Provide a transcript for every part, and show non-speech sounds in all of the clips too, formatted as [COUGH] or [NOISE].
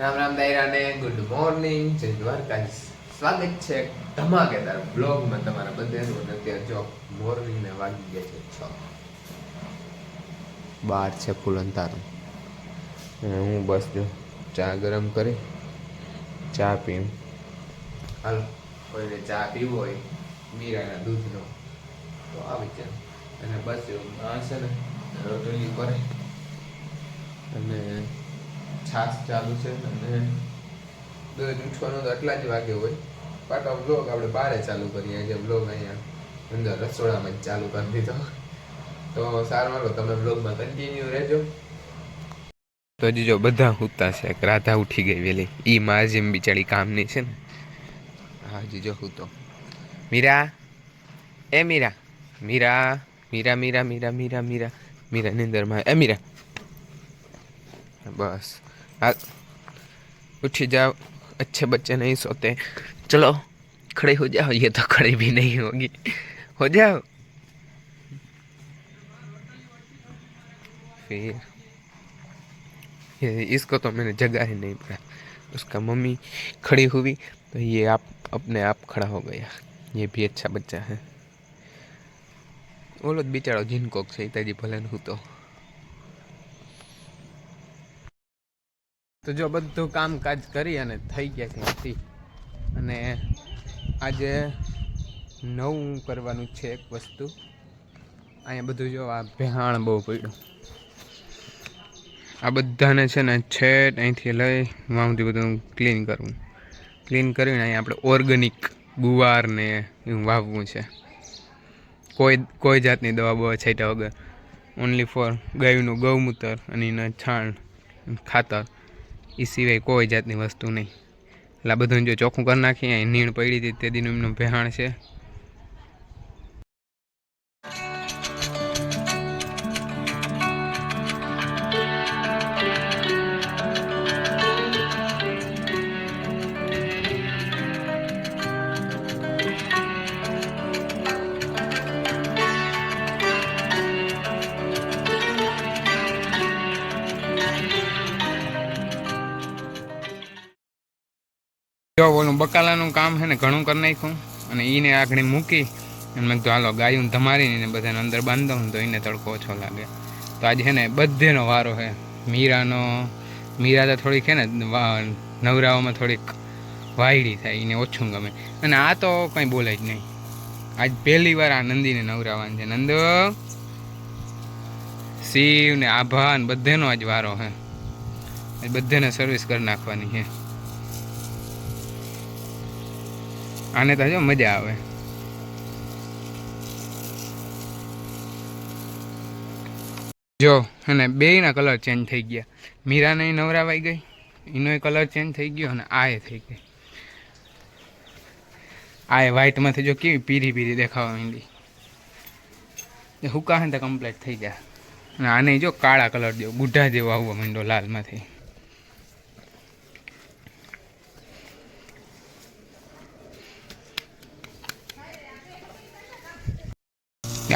રામ રામ દાયરાને good morning જય દ્વારકાધીશ. સ્વાગત છે ધમાકેદાર બ્લોગમાં તમારા બધાનું અત્યારે જો મોર્નિંગને વાગી ગયા છે છ. બાર છે ફૂલ અંધારું હું બસ જો ચા ગરમ કરી ચા પીમ. હાલો કોઈને ચા પીવો હોય મીરાના દૂધનો તો આવી જાય. અને બસ એવું આ છે ને રોટલી કરે. અને છાસ ચાલુ છે અને દરરોજ ઉઠવાનું તો આટલા જ વાગે હોય. પાછો બ્લોગ આપણે બારે ચાલુ કરીએ જે બ્લોગ અહીંયા અંદર રસોડામાં જ ચાલુ કરી દીધો. તો સારું, હાલો, તમે બ્લોગમાં કન્ટિન્યુ રહેજો. તો હજી જો બધા હુતા છે. રાધા ઉઠી ગઈ વેલી. ઈ માં જેમ બિચારી કામની છે ને. હા, હજી જો હું તો મીરા. એ મીરા. મીરા. મીરા મીરા મીરા મીરા મીરા મીરા. નિંદરમાં એ મીરા. बस हाँ उठ जाओ अच्छे बच्चे नहीं सोते चलो खड़े हो जाओ ये तो खड़े भी नहीं होगी हो जाओ फिर ये इसको तो मैंने जगह ही नहीं पड़ा उसका मम्मी खड़ी हुई तो ये आप अपने आप खड़ा हो गया ये भी अच्छा बच्चा है ઓલો જ બિચારો જીનકોક છે તાજી ભલે હું તો જો બધું કામકાજ કરી અને થઈ ગયા છે અહીંથી અને આજે નવું કરવાનું છે એક વસ્તુ. અહીંયા બધું જો આ ભેહાણ બહુ પડ્યું. આ બધાને છે ને છેટ અહીંથી લઈ વાંધી બધું ક્લીન કરવું ક્લીન કરીને અહીંયા આપણે ઓર્ગેનિક ગુવાર ને એવું વાવવું છે. કોઈ કોઈ જાતની દવા બવા છાંટ્યા વગર. ઓનલી ફોર ગાયનું ગૌમૂત્ર અને એના છાણ ખાતર. એ સિવાય કોઈ જાતની વસ્તુ નહીં. એટલે આ બધું જો ચોખ્ખું કરી નાખીએ, અહીં નીણ પડી હતી, તે દીનું એમનું ભેહાણ છે. જો ઓલું બકાલાનું કામ છે ને ઘણું કરી નાખ્યું. અને એને આગળ મૂકી અને મેં કીધું, હાલો, ગાયું ધમારીને બધાને અંદર બાંધો તો એને તડકો ઓછો લાગે. તો આજે છે ને બધેનો વારો છે. મીરાનો, મીરા તો થોડીક છે ને નવરાઓમાં થોડીક વાયડી થાય, એને ઓછું ગમે. અને આ તો કંઈ બોલે જ નહીં. આજ પહેલી વાર આ નંદીને નવરાવાનું છે. નંદ શિવ ને આભા ને બધેનો આજ વારો છે. બધેને સર્વિસ કરી નાખવાની છે. આને તો જો મજા આવે. જો, અને બેયના કલર ચેન્જ થઈ ગયા. મીરાને નવરાવાઈ ગઈ, એનો કલર ચેન્જ થઈ ગયો અને આ એ થઈ ગઈ. આ એ વ્હાઈટમાંથી જો કેવી પીરી પીરી દેખાવા માંડી. હુકા તો કમ્પ્લીટ થઈ ગયા. અને આને જો કાળા કલર જેવો બુઢા જેવો આવવા માંડ્યો લાલમાંથી.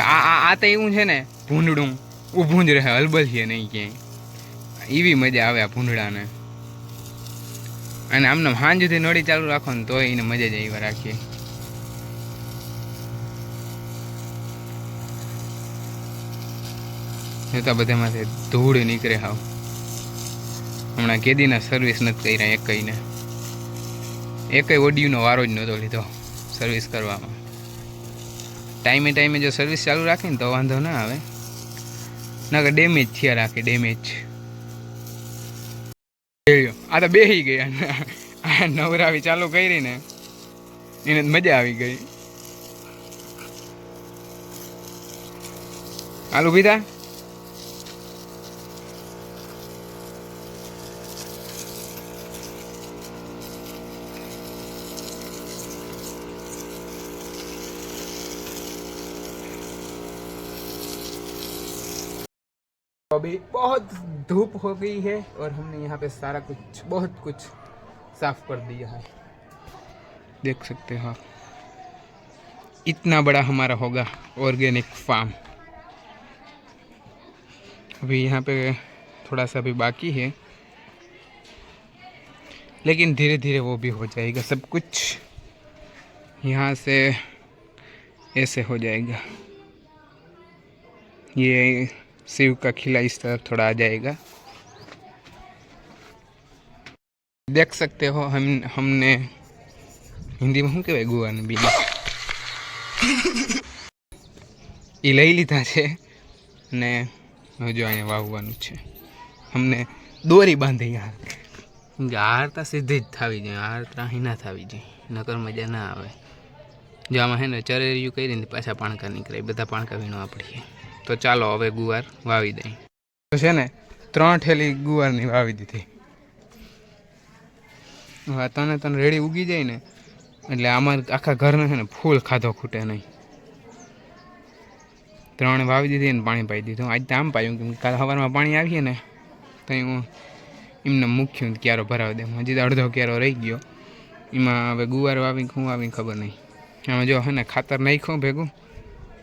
આ આ તો એવું છે ને, ભૂંડડું ઊભું જ રહે હલબલીએ નહીં ક્યાંય. એવી મજા આવે આ ભૂંડડાને. અને આમને સાંજ સુધી નળી ચાલુ રાખો ને તોય એને મજા જ એવા રાખીએ જોતા બધામાંથી ધૂળ નીકળે હાવ. હમણાં કેદીના સર્વિસ નથી કર્યા એકઈને એકય ઓડિયોનો વારો જ નહોતો લીધો સર્વિસ કરવામાં. ટાઈમે ટાઈમે જો સર્વિસ ચાલુ રાખીને તો વાંધો ના આવે. નકર ડેમેજ થયા રાખે ડેમેજ આ તો બેહી ગયા નવરાવી ચાલુ કરી ને, એને મજા આવી ગઈ. આલુ પીધા अभी बहुत धूप हो गई है और हमने यहाँ पे सारा कुछ, बहुत कुछ साफ़ कर दिया है। देख सकते हो आप। इतना बड़ा हमारा होगा ऑर्गेनिक फार्म। अभी यहाँ पे थोड़ा सा अभी बाकी है। लेकिन धीरे धीरे वो भी हो जाएगा, सब कुछ यहाँ से ऐसे हो जाएगा। ये शिव का खिला इस तरफ थोड़ा आ जाएगा देख सकते हो हम हमने હિન્દીમાં શું કહેવાય ગુવાને બીને એ લઈ લીધા છે અને હવે જો અહીંયા વાવવાનું છે અમને દોરી બાંધી યાર કેમ કે હારતા સીધી જ થવી જોઈએ હારતા અહીં ના થવી જોઈએ નકર મજા ના આવે જો આમાં હે ને ચરેરિયું કરીને પાછા પાણકા નીકળે એ બધા પાણકા વીણવા પડીએ તો ચાલો હવે ગુવાર વાવી દઈએ. તો છે ને, ત્રણ ઠેલી ગુવારની વાવી દીધી. હવે તને તને રેડી ઉગી જાય ને, એટલે આમાં આખા ઘરને છે ને ફૂલ ખાધો ખૂટે નહીં. ત્રણ વાવી દીધી ને પાણી પાઈ દીધું. આજ તો આમ પાયું કેમ કે કાલ સવારમાં પાણી આવીએ ને, તો હું એમને મૂક્યું ક્યારો ભરાવી દે. હજી તો અડધો ક્યારો રહી ગયો. એમાં હવે ગુવાર વાવી હું વાવી ખબર નહીં. આમાં જો હે ને ખાતર નાખ્યું ભેગું,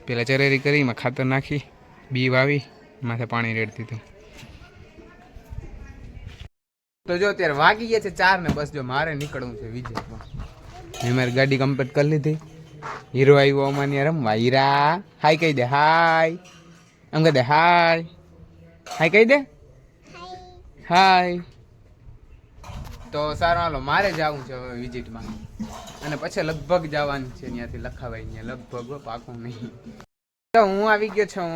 પેલા ચરેરી કરી, એમાં ખાતર નાખી બી વાવી, માથે પાણી રેડતી દીધું. તો જો અત્યારે વાગી ગયા છે ચાર ને બસ જો મારે નીકળવું છે વિજયમાં. મેં મારી ગાડી કમ્પ્લીટ કરી લીધી. હીરો આવ્યો અમારી રમવા. હીરા, હાય કહી દે, હાય. એમ કહી દે હાય. હાય કહી દે. હાય. તો સારું, હાલો, મારે જવું છે હવે વિઝિટમાં અને પછી લગભગ જવાનું છે ત્યાંથી લખાવાય અહીંયા લગભગ પાકું નહીં. હું આવી ગયો છું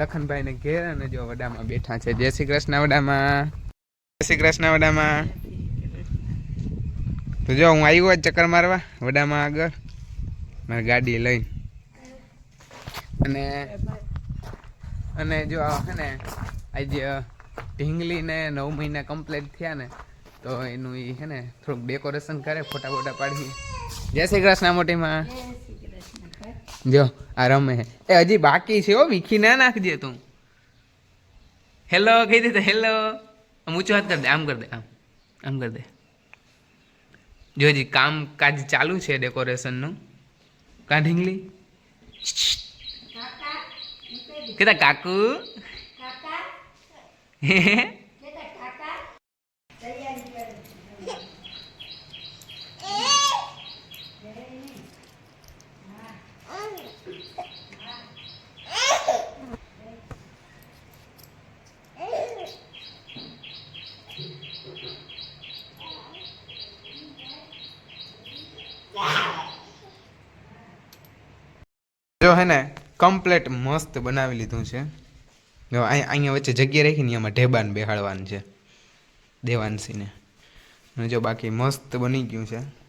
લખનભાઈ ને ઘેર અને જો વડામાં બેઠા છે. જય શ્રી કૃષ્ણ વડામાં. જય શ્રી કૃષ્ણ વડામાં. તો જો હું આવ્યો જ ચક્કર મારવા વડામાં આગળ. મારી ગાડી લઈને. અને અને જો હે ને, આજે ઢીંગલી ને નવ મહિના કમ્પ્લીટ થયા ને, તો એનું એ હે ને થોડુંક ડેકોરેશન કરે, ફોટા ફોટા પાડી જય શ્રી કૃષ્ણ મોટીમાં. જો આ રમે હે એ હજી બાકી છે હો વીખી ના નાખજે તું. હેલો કહી દે તો હેલો આમ ઊંચો હાથ કર દે આમ કર દે આમ. આમ કર દે. જો હજી કામ કાજ ચાલુ છે ડેકોરેશનનું. કા ઢીંગલી? કીધા કાકુ. [LAUGHS] જો હે ને કમ્પ્લેટ મસ્ત બનાવી લીધું છે. જો અહીંયા વચ્ચે જગ્યા રાખીને એમાં ઢેબાન બેહાડવાનું છે. દેવાંશીને. જો બાકી મસ્ત બની ગયું છે.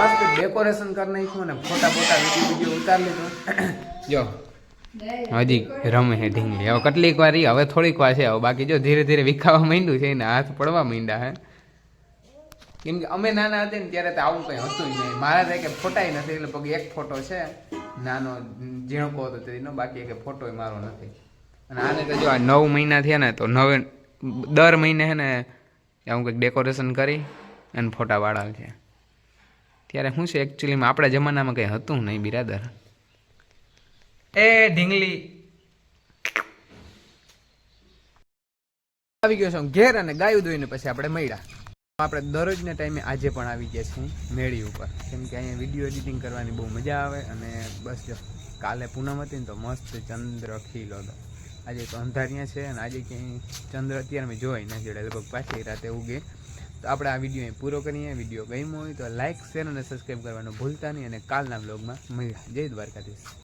મસ્ત ડેકોરેશન કરી નાખ્યું ને ફોટા ફોટા વીડિયો વીડિયો ઉતારી લીધો. જો, હજી રમે છે ઢીંગલી. હવે કેટલીક વાર હવે થોડીક વાર છે. હવે બાકી જો ધીરે ધીરે વિખાવા માંડ્યું છે એને હાથ પડવા માંડ્યા હે. કેમ કે અમે નાના હતા ને ત્યારે તો આવું કંઈ હતું જ નહીં. મારા તો કે ફોટાય નથી, એટલે પગ એક ફોટો છે. નાનો ઝીણકો હતો તેનો બાકી એક ફોટોય મારો નથી. અને આને તો જો આ નવ મહિના થયા ને, તો નવે, દર મહિને છે ને, આવું કંઈક ડેકોરેશન કરી અને ફોટા વાળા છે. ત્યારે શું છે? એકચ્યુઅલીમાં આપણા જમાનામાં કંઈ હતું નહીં બિરાદર. એ ઢીંગલી. આવી ગયો છું ઘેર અને ગાયું દોઈને પછી આપણે મળ્યા. આપણે દરરોજના ટાઈમે આજે પણ આવી ગયા છીએ મેળી ઉપર. કેમ કે અહીંયા વીડિયો એડિટિંગ કરવાની બહુ મજા આવે અને બસ જો કાલે પૂનમ હતી ને તો મસ્ત ચંદ્ર ખીલો હતો. આજે તો અંધારિયા છે અને આજે ક્યાંય ચંદ્ર અત્યારે મેં જોઈ ના જોડે. લગભગ પાછી રાતે ઉગે. તો આપણે આ વીડિયો અહીં પૂરો કરીએ. વીડિયો ગમ્યો હોય તો લાઇક શેર અને સબસ્ક્રાઈબ કરવાનું ભૂલતા નહીં અને કાલના બ્લોગમાં મળ્યા જય દ્વારકાધીશ.